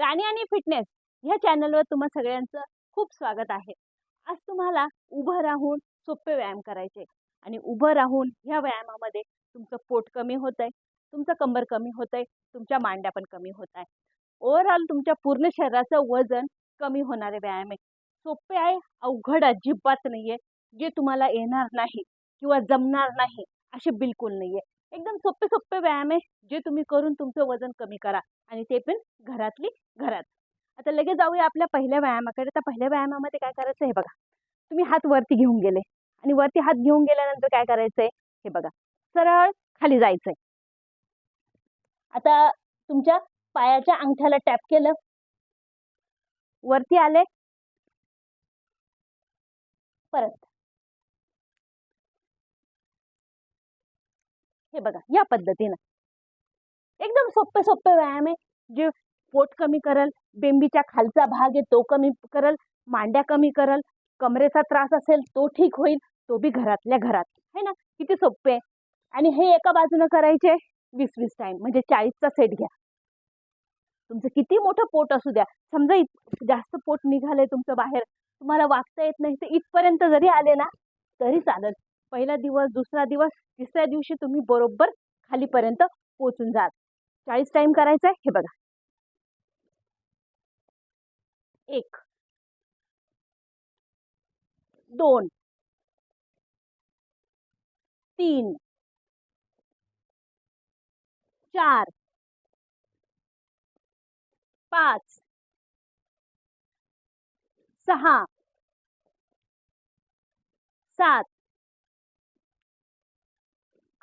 राणी आणि फिटनेस ह्या चॅनलवर तुम्हा सगळ्यांचं खूप स्वागत आहे. आज तुम्हाला उभं राहून सोपे व्यायाम करायचे. आणि उभं राहून ह्या व्यायामामध्ये तुमचं पोट कमी होत आहे तुमचं कंबर कमी होत आहे तुमच्या मांड्या पण कमी होत आहे ओव्हरऑल तुमच्या पूर्ण शरीराचं वजन कमी होणारे व्यायाम आहे सोपे आहे अवघड अजिबात नाही आहे जे तुम्हाला येणार नाही किंवा जमणार नाही असे बिलकुल नाही आहे एकदम सोपे सोपे व्यायाम आहे. जे तुम्ही करून तुमचं वजन कमी करा. आणि ते पण घरातली घरात. आता लगेच जाऊया आपल्या पहिल्या व्यायामाकडे. तर पहिल्या व्यायामामध्ये काय करायचं हे बघा. तुम्ही हात वरती घेऊन गेले. आणि वरती हात घेऊन गेल्यानंतर काय करायचंय? हे बघा. सरळ खाली जायचंय. आता तुमच्या पायाच्या अंगठ्याला टॅप केलं. वरती आले. परत. हे बघा या पद्धतीनं. एकदम सोपे सोपे व्यायाम आहे. जे पोट कमी करल बेंबीच्या खालचा भाग आहे तो कमी करल मांड्या कमी करल कमरेचा त्रास असेल तो ठीक होईल तो बी घरातल्या घरात. है ना? किती सोपे आहे. आणि हे एका बाजूनं करायचे वीस वीस टाइम म्हणजे चाळीसचा सेट घ्या. तुमचं किती मोठं पोट असू द्या. समजा इत जास्त पोट निघालंय तुमचं बाहेर तुम्हाला वागता येत नाही तर इथपर्यंत जरी आले ना तरी चालेल. पहिला दिवस दुसरा दिवस तिसऱ्या दिवशी तुम्ही बरोबर खालीपर्यंत पोचून जाल. चाळीस टाइम करायचं आहे? हे बघा. एक. दोन. तीन. चार. पाच. सहा. सात.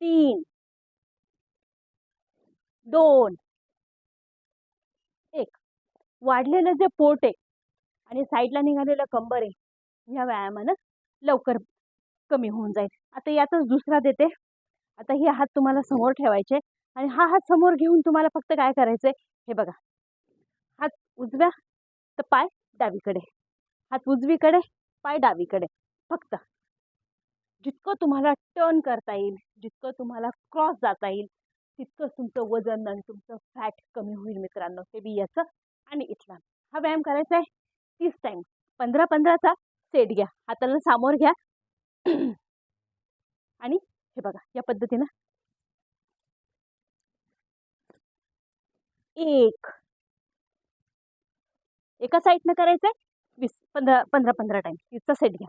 तीन. दोन. एक. वाढलेलं जे पोट आहे आणि साईडला निघालेलं कंबर आहे ह्या व्यायामानं लवकर कमी होऊन जाईल. आता यातच दुसरा देते. आता हे हात तुम्हाला समोर ठेवायचे आणि हा हात समोर घेऊन तुम्हाला फक्त काय करायचंय हे बघा. हात उजव्या तर पाय डावीकडे. हात उजवीकडे पाय डावीकडे. फक्त. जितकं तुम्हाला टर्न करता येईल जितकं तुम्हाला क्रॉस जाता येईल तितकंच तुमचं वजन आणि तुमचं फॅट कमी होईल मित्रांनो. ते बी याचं आणि इथला. हा व्यायाम करायचा आहे तीस टाईम पंधरा पंधराचा सेट घ्या. हाताला सामोर घ्या. आणि हे बघा या पद्धतीनं. एक. एका साईडनं आहे वीस पंधरा पंधरा पंधरा टाईम तीसचा सेट घ्या.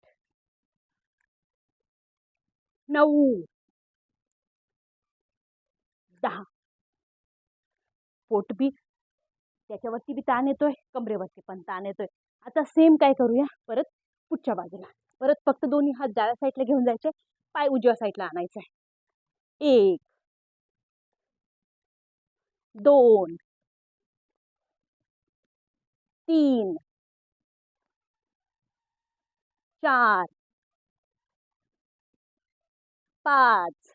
नऊ. दहा. पोट बी त्याच्यावरती बी ताण येतोय कमरेवरती पण ताण येतोय. आता सेम काय करूया? परत पुढच्या बाजूला. परत फक्त दोन्ही हात डाव्या साईडला घेऊन जायचे पाय उजव्या साईडला आणायचा. एक. दोन. तीन. चार. पाच.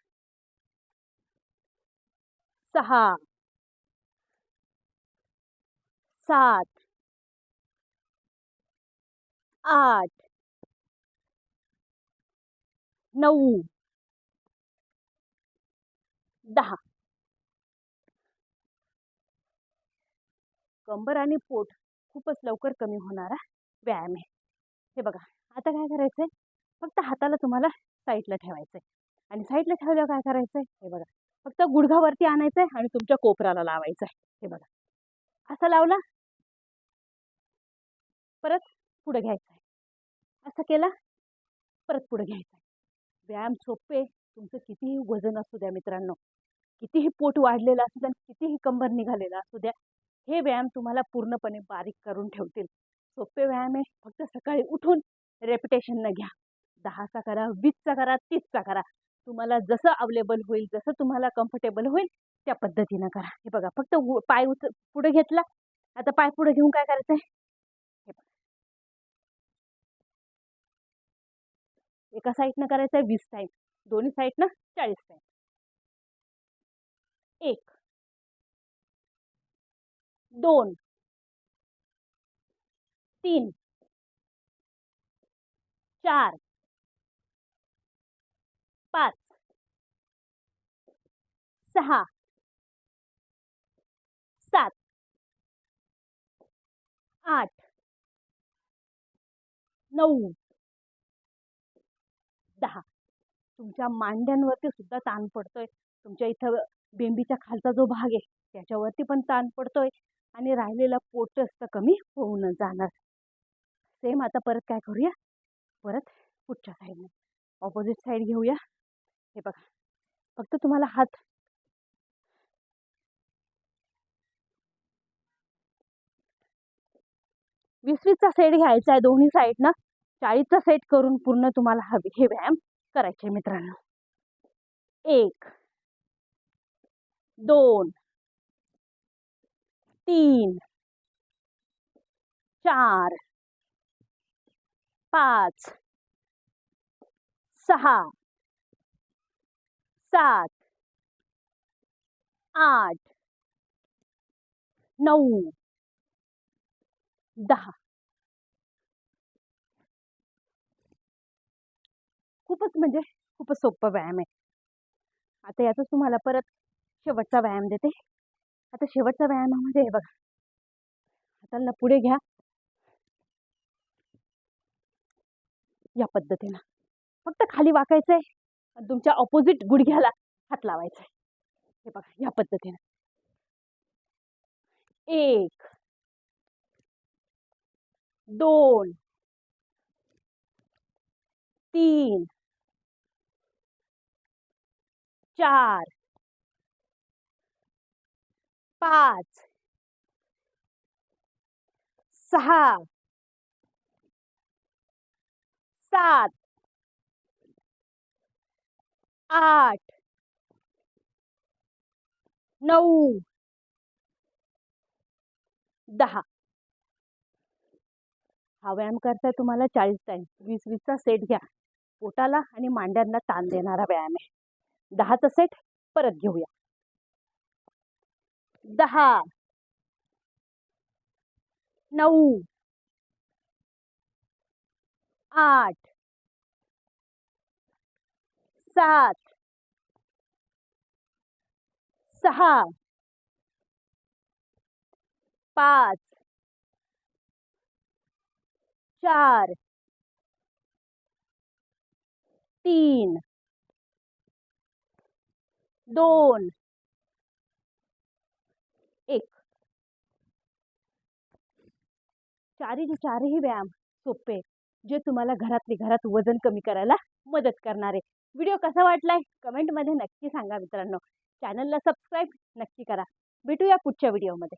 सहा. सात. आठ. नऊ. दहा. कंबर आणि पोट खूपच लवकर कमी होणारा व्यायाम आहे. हे बघा आता काय करायचंय? फक्त हाताला तुम्हाला साईडला ठेवायचं आहे आणि साईडला ठेवल्यावर काय करायचंय? हे बघा. फक्त गुडघावरती आणायचंय आणि तुमच्या कोपराला लावायचं आहे हे बघा. असं लावला. परत पुढे घ्यायचं आहे असं केला. परत पुढे घ्यायचं आहे व्यायाम सोपे. तुमचं कितीही वजन असू द्या मित्रांनो. कितीही पोट वाढलेलं असू द्या कितीही कंबर निघालेला असू द्या हे व्यायाम तुम्हाला पूर्णपणे बारीक करून ठेवतील. सोपे व्यायाम आहे. फक्त सकाळी उठून रेपिटेशननं घ्या. दहाचा करा वीसचा करा तीसचा करा. तुम्हाला जसं अवेलेबल होईल जसं तुम्हाला कम्फर्टेबल होईल त्या पद्धतीनं करा. हे बघा फक्त पाय उच पुढे घेतला. आता पाय पुढे घेऊन काय करायचं आहे? हे एका साईडनं करायचं आहे वीस टाईम दोन्ही साईडनं चाळीस टाईम एक. दोन. तीन. चार. पाच. सहा. सात. आठ. नऊ. दहा. तुमच्या मांड्यांवरती सुद्धा ताण पडतोय. तुमच्या इथं बेंबीच्या खालचा जो भाग आहे त्याच्यावरती पण ताण पडतोय आणि राहिलेला पोटच तर कमी होऊन जाणार. सेम आता परत काय करूया? परत पुढच्या साईडने ऑपोजिट साईड घेऊया. हे बघा. फक्त तुम्हाला हात वीस वीसचा सेट घ्यायचा आहे दोन्ही साईडनं चाळीसचा सेट करून पूर्ण तुम्हाला हवी हे व्यायाम करायचे मित्रांनो. एक दोन तीन चार पाच सहा सात. आठ. नऊ. दहा. खूपच म्हणजे खूपच सोपं व्यायाम आहे. आता यातच तुम्हाला परत शेवटचा व्यायाम देते. आता शेवटचा व्यायामामध्ये हे बघा. हाताला पुढे घ्या. या पद्धतीनं. फक्त खाली वाकायचं आहे आणि तुमच्या ऑपोजिट गुडघ्याला हात लावायचा आहे. हे बघा या पद्धतीने. एक दोन तीन चार पाच सहा सात आठ. नऊ. दहा. हा व्यायाम करताय तुम्हाला चाळीस टाईम वीस वीसचा सेट घ्या. पोटाला आणि मांड्यांना ताण देणारा व्यायाम आहे. दहाचा सेट परत घेऊया. दहा. नऊ. आठ. सात। सहा। पाच। चार। तीन। दोन। एक। चारही चारही व्यायाम सोपे। जे तुम्हाला घरातले घरात वजन कमी करायला मदत करणार आहे. व्हिडिओ कसा वाटलाय? कमेंटमध्ये नक्की सांगा मित्रांनो. चॅनलला सबस्क्राईब नक्की करा. भेटूया पुढच्या व्हिडिओमध्ये.